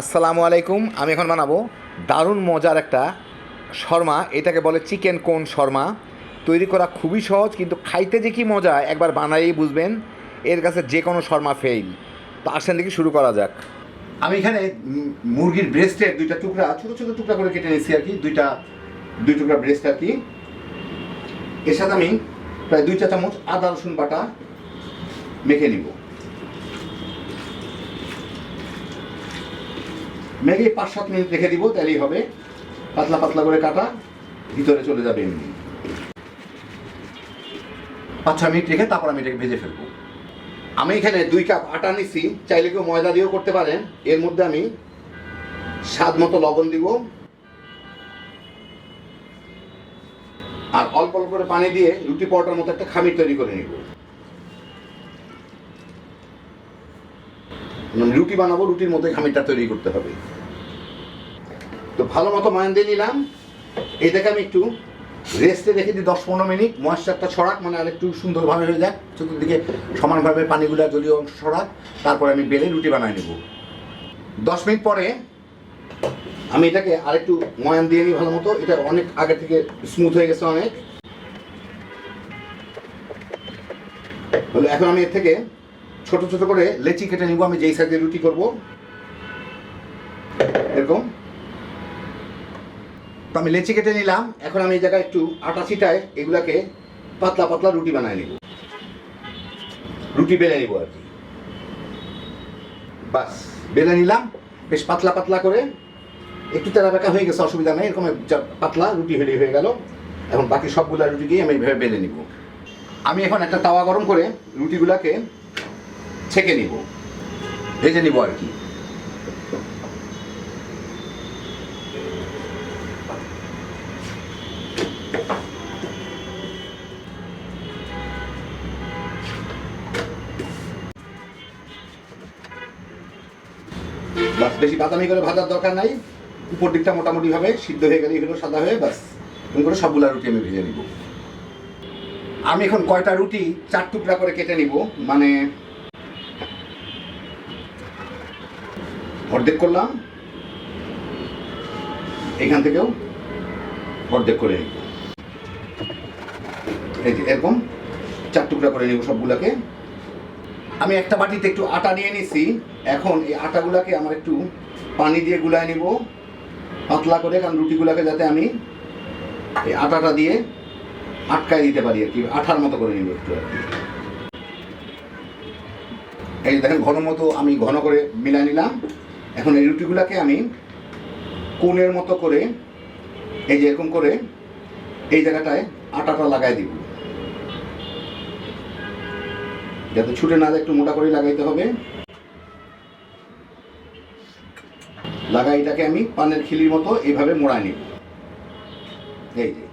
আসসালামু আলাইকুম, আমি এখন বানাবো দারুণ মজার একটা শর্মা, এটাকে বলে চিকেন কোন শর্মা। তৈরি করা খুবই সহজ, কিন্তু খাইতে যে কি মজা, একবার বানাই বুঝবেন, এর কাছে যে কোনো শর্মা ফেইল তো আসেন দেখি শুরু করা যাক। আমি এখানে মুরগির ব্রেস্টের দুইটা টুকরা, ছোটো ছোটো টুকরা করে কেটে নিয়েছি আর কি, দুইটা, দুই টুকরা ব্রেস্ট আর কি। এর সাথে আমি প্রায় দুই চা চামচ আদা রসুন বাটা মেখে নিব। মেঘে পাঁচ সাত মিনিট রেখে দিব তাহলেই হবে। পাতলা পাতলা করে কাটা, ভিতরে চলে যাবে এমনি পাঁচ ছয় মিনিট রেখে তারপর আমি এটাকে ভেজে ফেলব। আমি এখানে দুই কাপ আটা নিছি, চাইলে কেউ ময়দা দিয়েও করতে পারেন। এর মধ্যে আমি স্বাদ মতো লবণ দিব। আর অল্প অল্প করে পানি দিয়ে রুটি পরোটার মতো একটা খামির তৈরি করে নিব। রুটি বানাবো, রুটির মধ্যে খামিরটা তৈরি করতে হবে। তো ভালো মতো ময়ান দিয়ে নিলাম। এটাকে আমি একটু রেস্টে রেখে দিই দশ পনেরো মিনিট। ময়েশ্চারটা ছড়াক মানে আর একটু সুন্দরভাবে হয়ে যাক। চতুর্দিকে সমানভাবে পানিগুলো জলীয় অংশ ছড়াক, তারপরে আমি বেলে রুটি বানাই নেব। দশ মিনিট পরে আমি এটাকে আরেকটু ময়ান দিয়ে নিই ভালো মতো। এটা অনেক আগে থেকে স্মুথ হয়ে গেছে অনেক। এখন আমি এর থেকে ছোট ছোট করে লেচি কেটে নিব। আমি যেই সাইজে রুটি করব, এরকম। তো আমি লেচি কেটে নিলাম। এখন আমি এই জায়গায় একটু আটা ছিটায় এগুলাকে পাতলা পাতলা রুটি বানায় নিব। রুটি বেলে নিব আর কি। বাস, বেলে নিলাম। বেশ পাতলা পাতলা করে একটু তেরা বেঁকা হয়ে গেছে, অসুবিধা নেই, এরকম পাতলা রুটি হলে হয়ে গেল। এখন বাকি সবগুলা রুটিকেই আমি এইভাবে বেলে নিব। আমি এখন একটা তাওয়া গরম করে রুটিগুলাকে ছেঁকে নিব। ভেজে নিব আর কি। বেশি বাদামি করে ভাজার দরকার নাই। উপর দিকটা মোটামুটি ভাবে সিদ্ধ হয়ে গেলে এগুলো সাদা হয়ে বাস এরকম করে সবগুলা রুটি আমি ভেজে নিব। আমি এখন কয়টা রুটি চার টুকরা করে কেটে নিব মানে অর্ধেক করলাম। এখান থেকেও অর্ধেক করে নিব। এই যে এরকম চার টুকরা করে নিব সবগুলাকে। আমি একটা বাটিতে একটু আটা নিয়ে নিছি। এখন এই আটাগুলাকে আমার একটু পানি দিয়ে গুলায় নিব। পাতলা করে, কারণ রুটিগুলাকে যাতে আমি এই আটাটা দিয়ে আটকায় দিতে পারি আর কি, আঠার মতো করে নিব একটু আর কি। এই দেখেন, ঘন মতো আমি ঘন করে মিলাই নিলাম। এখন এই রুটিগুলাকে আমি কোণের মতো করে, এই যে এরকম করে এই জায়গাটায় আটাটা লাগাই দিব। যাতে ছুটে না যায়, একটু মোটা করে লাগাইতে হবে। লাগাই এটাকে আমি পানের খিলির মতো এইভাবে মোড়াই নিব। এই যে,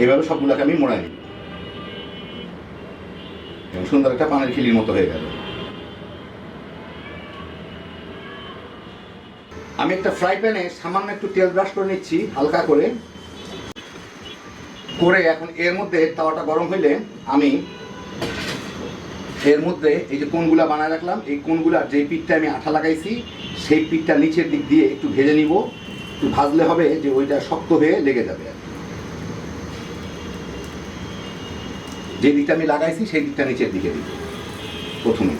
এইভাবে সবগুলোকে আমি মোড়াই নিব। সুন্দর একটা পানের খিলির মতো হয়ে গেল। আমি একটা ফ্রাই প্যানে সামান্য একটু তেল ব্রাশ করে নিচ্ছি, হালকা করে। করে এখন এর মধ্যে তাওয়াটা গরম হইলে আমি এর মধ্যে এই যে কোনগুলা বানায় রাখলাম, এই কোনগুলা যে পিঠটা আমি আঠা লাগাইছি, সেই পিঠটা নিচের দিক দিয়ে একটু ভেজে নিব। একটু ভাজলে হবে যে ওইটা শক্ত হয়ে লেগে যাবে যে দিকটা আমি লাগাইছি, সেই দিকটা নিচের দিকে দিব, প্রথমে।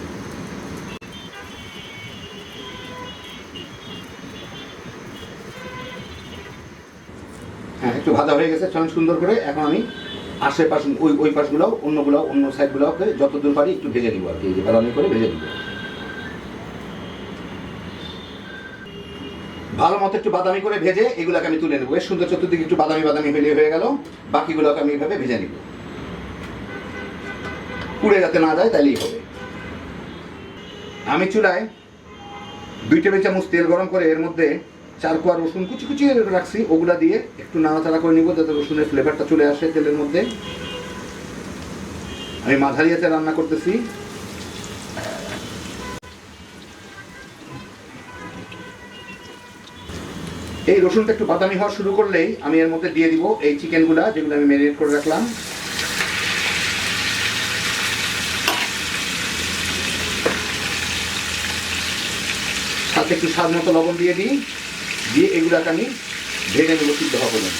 হ্যাঁ একটু ভাজা হয়ে গেছে, চলেন সুন্দর করে। এখন আমি আশেপাশ, ওই ওই পাশগুলো অন্যগুলো অন্য সাইডগুলোকে যতদূর পারি একটু ভেজে দিব আর কি যে বাদামি করে ভেজে দিব। ভালো মতো একটু বাদামি করে ভেজে এগুলোকে আমি তুলে নেব। বেশ সুন্দর চতুর্দিকে একটু বাদামি বাদামি হলে হয়ে গেল। বাকিগুলোকে আমি এইভাবে ভেজে নিব। পুড়ে যাতে না যায় তাইলেই হবে। আমি চুলায় দুই টেবিল চামচ তেল গরম করে এর মধ্যে চার কোয়া রসুন কুচি কুচি রাখছি, ওগুলা দিয়ে একটু নাড়াচাড়া করে নিব যাতে রসুনের ফ্লেভারটা চলে আসে তেলের মধ্যে। আমি মাঝারি আছে রান্না করতেছি। এই রসুনটা একটু বাদামি হওয়া শুরু করলেই আমি এর মধ্যে দিয়ে দিব এই চিকেনগুলা যেগুলো আমি ম্যারিনেট করে রাখলাম। সাথে একটু স্বাদ মতো লবণ দিয়ে দিই। দিয়ে এগুলাকে আমি ভেজে নেব, সিদ্ধ হওয়া পর্যন্ত।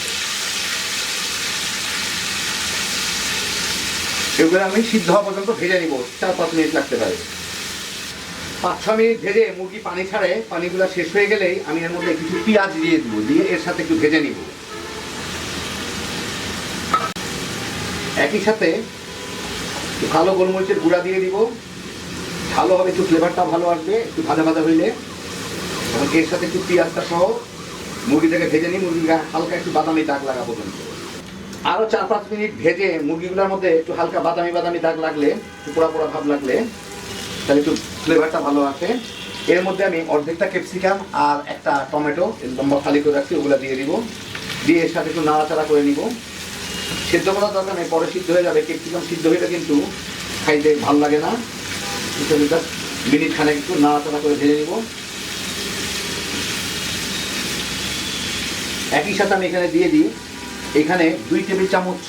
এগুলো আমি সিদ্ধ হওয়া পর্যন্ত ভেজে নিব, চার পাঁচ মিনিট লাগতে পারে। পাঁচ, ছ মিনিট ভেজে মুরগি পানি ছাড়ে, পানিগুলো শেষ হয়ে গেলেই আমি এর মধ্যে কিছু পেঁয়াজ দিয়ে দেবো, দিয়ে এর সাথে একটু ভেজে নিব। একই সাথে কালো গোলমরিচের গুঁড়া দিয়ে দিব। ভালো হবে একটু ফ্লেভারটা ভালো আসবে, একটু ভাজা ভাজা হইলে এর সাথে একটু পেঁয়াজটা সহ মুরগিটাকে ভেজে নিই মুরগিটা হালকা একটু বাদামি দাগ লাগা পর্যন্ত। আরও চার পাঁচ মিনিট ভেজে মুরগিগুলোর মধ্যে একটু হালকা বাদামি বাদামি দাগ লাগলে, একটু পোড়া পোড়া ভাব লাগলে, তাহলে একটু ফ্লেভারটা ভালো আসে। এর মধ্যে আমি অর্ধেকটা ক্যাপসিকাম আর একটা টমেটো লম্বা খালি করে রাখছি, ওগুলো দিয়ে দিব। দিয়ে এর সাথে একটু নাড়াচাড়া করে নিব। সেদ্ধ করার দরকার নেই, পরে সিদ্ধ হয়ে যাবে। ক্যাপসিকাম সিদ্ধ হইলে কিন্তু খাইতে ভালো লাগে না। মিনিট খানে একটু নাড়াচাড়া করে ভেজে নিব। একই সাথে আমি এখানে দিয়ে দিই, এখানে দুই টেবিল চামচ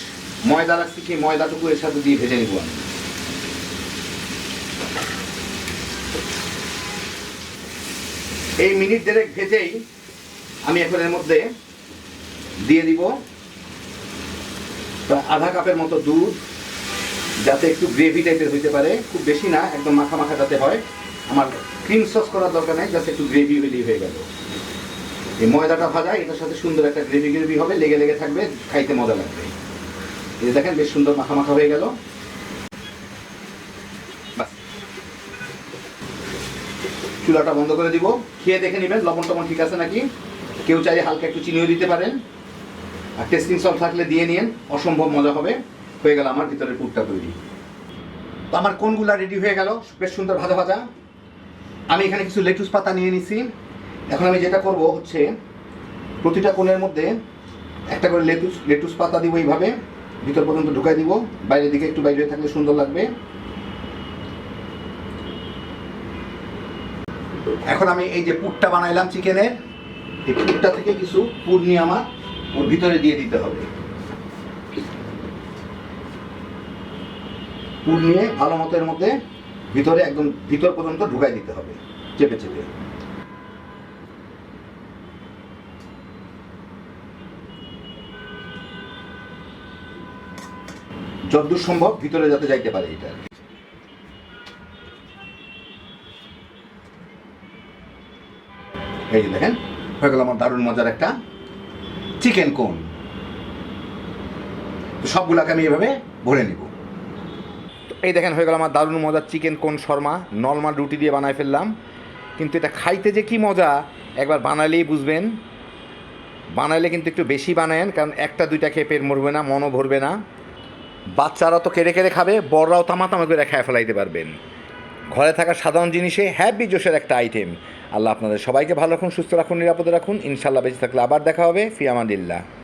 ময়দা রাখছি কি ময়দাটুকু এর সাথে দিয়ে ভেজে নিব আমি। এই মিনিট দেড়েক ভেজেই আমি এখন এর মধ্যে দিয়ে দিব আধা কাপের মতো দুধ, যাতে একটু গ্রেভি টাইপের হইতে পারে। খুব বেশি না, একদম মাখা মাখা যাতে হয়। আমার ক্রিম সস করার দরকার নেই যাতে একটু গ্রেভি হইলেই হয়ে গেল। এই ময়দাটা ভাজা, এটার সাথে সুন্দর একটা গ্রেভি গ্রেভি হবে, লেগে লেগে থাকবে, খাইতে মজা লাগবে। এই দেখেন, বেশ সুন্দর মাখা মাখা হয়ে গেল। চুলাটা বন্ধ করে দিব। খেয়ে দেখে নেবেন, লবণ টবণ ঠিক আছে নাকি? কেউ চাইলে হালকা একটু চিনিও দিতে পারেন। আর টেস্টিং সল্ট থাকলে দিয়ে নিন, অসম্ভব মজা হবে। হয়ে গেল আমার ভিতরের পুরটা তৈরি। তো আমার কোনগুলা রেডি হয়ে গেল? বেশ সুন্দর ভাজা ভাজা। আমি এখানে কিছু লেটুস পাতা নিয়ে নিছি। এখন আমি যেটা করব হচ্ছে প্রতিটা কোণের মধ্যে একটা করে লেটুস লেটুস পাতা দিব এইভাবে, ভিতর পর্যন্ত ঢুকাই দিব, বাইরের দিকে একটু বাইরে থাকলে সুন্দর লাগবে। এখন আমি এই যে পুরটা বানাইলাম চিকেনের এই পুরটা থেকে কিছু পুর নিয়ে আমার ওর ভিতরে দিয়ে দিতে হবে। পুর নিয়ে ভালো মতো এর মধ্যে ভিতরে একদম ভিতর পর্যন্ত ঢুকাই দিতে হবে, চেপে চেপে। যতদূর সম্ভব ভিতরে যাতে যাইতে পারে এটা। এই দেখেন, হয়ে গেল আমার দারুণ মজার একটা চিকেন কোন। তো সবগুলাকে আমি এভাবে ভরে নিব। এই দেখেন, হয়ে গেল আমার দারুণ মজার চিকেন কোন শর্মা। নর্মাল রুটি দিয়ে বানায় ফেললাম। কিন্তু এটা খাইতে যে কি মজা, একবার বানালেই বুঝবেন। বানাইলে কিন্তু একটু বেশি বানায়েন, কারণ একটা দুইটা খেয়ে পেট মরবে না, মনও ভরবে না। বাচ্চারা তো কেড়ে কেড়ে খাবে, বড়রাও তামাতামা করে খেয়ে ফেলাইতে পারবেন। ঘরে থাকা সাধারণ জিনিসে হ্যাপি জোশের একটা আইটেম আল্লাহ আপনাদের সবাইকে ভালো রাখুন, সুস্থ রাখুন, নিরাপদে রাখুন। ইনশাল্লাহ বেঁচে থাকলে আবার দেখা হবে। ফিয়ামাদিল্লাহ